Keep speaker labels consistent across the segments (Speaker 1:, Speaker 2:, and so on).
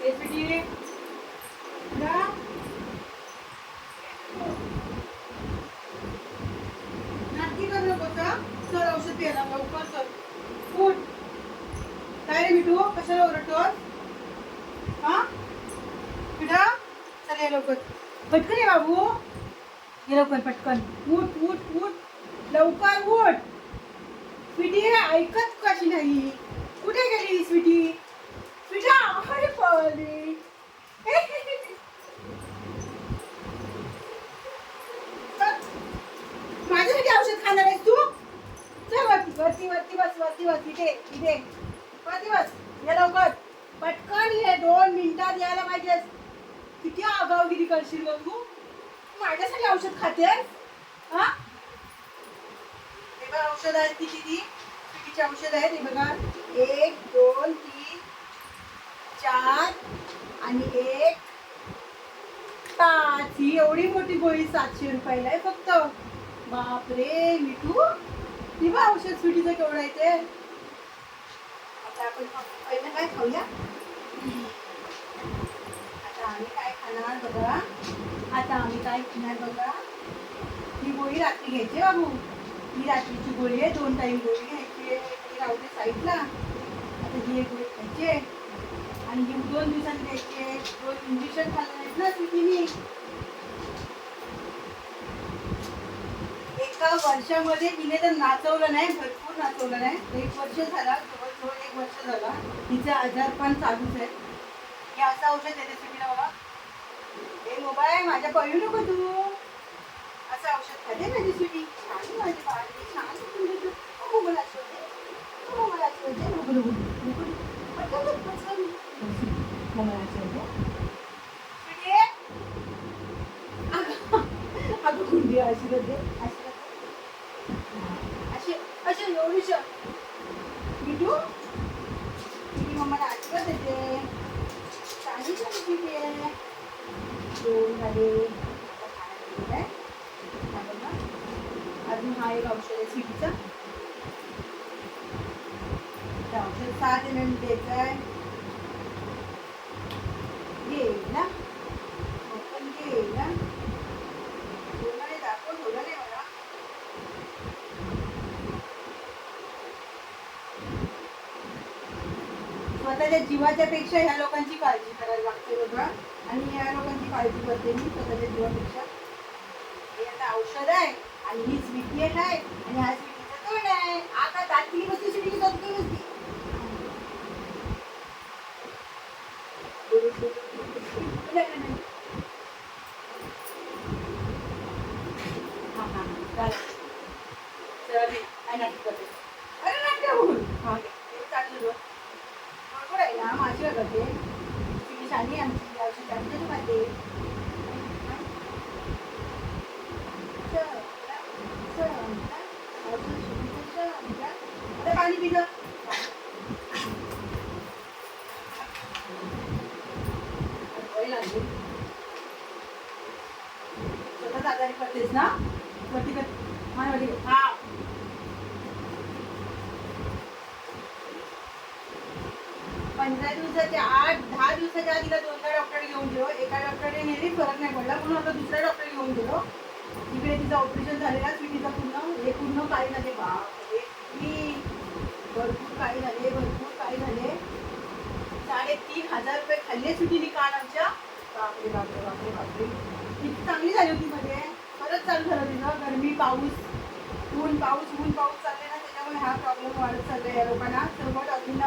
Speaker 1: ए स्वीटी नको का चल औषध घ्यायला लवकर चल. काय रे मिठू? कशाला ओरडतोस? हा? पिढा चल ये लवकर. पटकन ये बाबू. ये लवकर पटकन. उठ उठ उठ. लवकर उठ. स्वीटी ऐकत कशी नाही कुठे गेली स्वीटी स्वीटा अरे पळली माझ्यासाठी औषध खाणार आहेस तू चल वरती वरती बस वरती बस इथे इथे. वरती बस. ये लवकर. पटकन ये दोन मिनिटात यायला पाहिजेस किती आगावगिरी करशील ग तू? माझ्यासाठी औषध खाते हा? हे बघा औषध आहेत किती? ती कितीची औषध आहेत? हे बघा. एक दोन तीन चार आणि एक पाच. ही एवढी मोठी गोळी सातशे रुपयाला आहे फक्त. बापरे मिठू. ती बा औषध सुटीचं केवढं आहे ते? आता आपण पहिलं काय खाऊया? आता आम्ही काय खाणार बघा. आता आम्ही काय खाणार बघा? ही गोळी रात्री घ्यायची बाबू. ही रात्रीची गोळी आहे दोन टाईम गोळी घ्यायची आहे. ती राहू दे साईडला. आता ही एक गोळी खायची आणि ही दोन दिवसांनी घ्यायची दोन इंजेक्शन खाल्लं नाहीत ना तिने एका वर्षामध्ये तिने तर नाचवलं नाही भरपूर नाचवलं नाही. एक वर्ष झाला जवळजवळ एक वर्ष झाला तिचा आजार पण चालूच आहे. हे असं औषध देते सुटीला बाबा. हे मोबाईल माझ्या पळू नको तू. असं औषध खाते माझी सुटी छान आहे माझी बाळगी छान आहे. तुझी तू. मला शोधे हो, मला शोधे नको नको. पटकन कर, पटकन. हो, मला शोधे. सुटी, अगं अगं कुंडी अशी करते अशी करते अशी अशी एवढीशी बिटू मम्माला आठवत येते सांगितलं तिथे दोन झाले. आता अजून हा एक औषध आहे सिटीचा औषध सात एम एम द्यायचं आहे गेला पण गेला कोणाने दाखवून ठेवलं नाही मला स्वतःच्या जीवाच्या पेक्षा ह्या लोकांची काळजी करायला लागते बघा. आणि या लोकांची काळजी करते मी स्वतःच्या जीवापेक्षा. हे आता औषध आहे आणि ही स्वीटीएट आहे आणि हा स्वीटीचा तोंड आहे. आता दातली बसली स्वीटी दातली बसली नाही, चल, काय नाटक अरे नाटक बघू. हा, घे. हे चाललं बघ. बरोबर आहे. माझी करते शानी आहे आमची त्यांच्याच माहिती आता पाणी पिलं. स्वतःच आजारी पडतेस ना? वरती कर. मान वरती हा. पंधरा दिवसाच्या आठ दहा दिवसाच्या आधीला दोनदा डॉक्टर घेऊन गेलो. एका डॉक्टरने नेली फरक नाही पडला. म्हणून आता दुसऱ्या डॉक्टर घेऊन गेलो. तिकडे तिचं ऑपरेशन झालेला. स्वीटीचा पूर्ण हे पूर्ण काय झाले बापरे मी भरपूर काय झाले भरपूर काय झाले? साडेतीन हजार रुपये खाल्ले सुटीने कान आमच्या. बापरे बापरे बापरे बापरे. किती चांगली झाली होती म्हणजे. मध्ये परत चालू झालं तिथं गरमी पाऊस ऊन पाऊस ऊन पाऊस चालले ना त्याच्यामुळे हा प्रॉब्लेम वाढत चाललाय या लोकांना. सर्व डॉगींना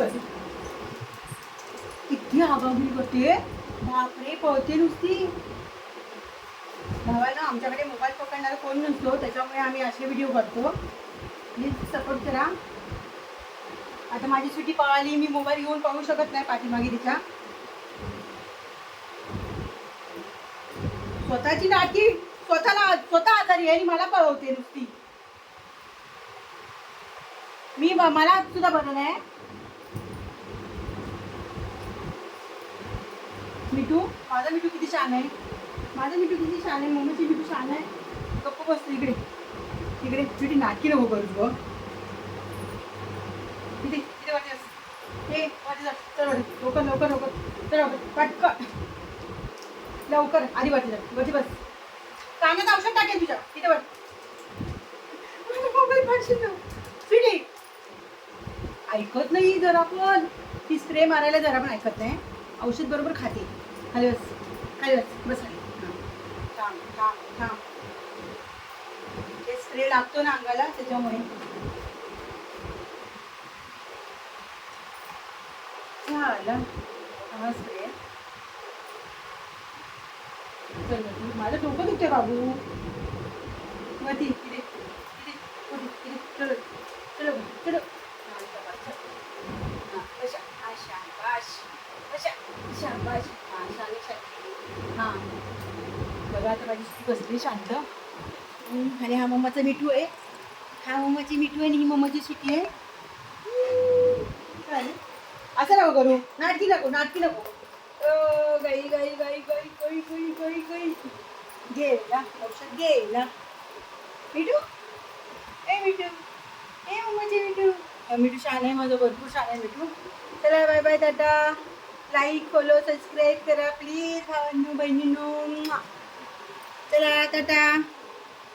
Speaker 1: बस किती आगामी करते. बापरे पळते नुसती. भावाला आमच्याकडे मोबाईल पकडणारा कोण नसतो त्याच्यामुळे आम्ही असे व्हिडिओ करतो प्लीज सपोर्ट करा. आता माझी सुटी पळाली मी मोबाईल घेऊन पाहू शकत नाही पाठीमागे तिच्या. स्वतःची नाटी स्वतःला स्वतः आजारी आहे आणि मला पळवते नुसती. मी मला सुद्धा बरं नाही. मिठू? माझा मिठू किती छान आहे. माझा मिठू किती छान आहे मम्मीची मिठू छान आहे. गप्प बसतो इकडे. इकडे मिठी नाटकी नको करूच गं. इथे इथे वरती हे वरती चल लवकर लवकर लवकर. चल लवकर पटकन लवकर. आधी वरती जा. वरती बस. कानात औषध टाकेल तुझ्या. इथे वर माझा मोबाईल फाडशील ना. स्वीटी ऐकत नाही जरा पण. ती स्प्रे मारायला जरा पण ऐकत नाही. औषध बरोबर खाते. खाली बस खाली बस बस थांब थांब थांब ते स्प्रे लागतो ना अंगाला त्याच्यामुळे झालं हा स्प्रे चल माझं डोकं दुखते बाबू मग ती इथे चलो चलो चलो हां, बसा. हां, शाबास. बसा. शाबास. हां, शाबास, शाबास. हां. बघा आता माझी बसली शांत आणि हा मम्माचा मिठू आहे. हा मम्माची मिठू आहे आणि ही मम्माची सुट्टी आहे. असं नको करू. नाटकी नको नाटकी नको. गाई गाई गाई गाई गाई गाई गाई गाई. गेला औषध गेला. मिठू? ए मिठू. ए मम्माची मिठू. मिठू छान आहे माझं भरपूर छान आहे मिठू. चला बाय बाय दादा लाईक फॉलो सबस्क्राईब करा प्लीज भावांनो बहिणींनो. 对啦哒哒。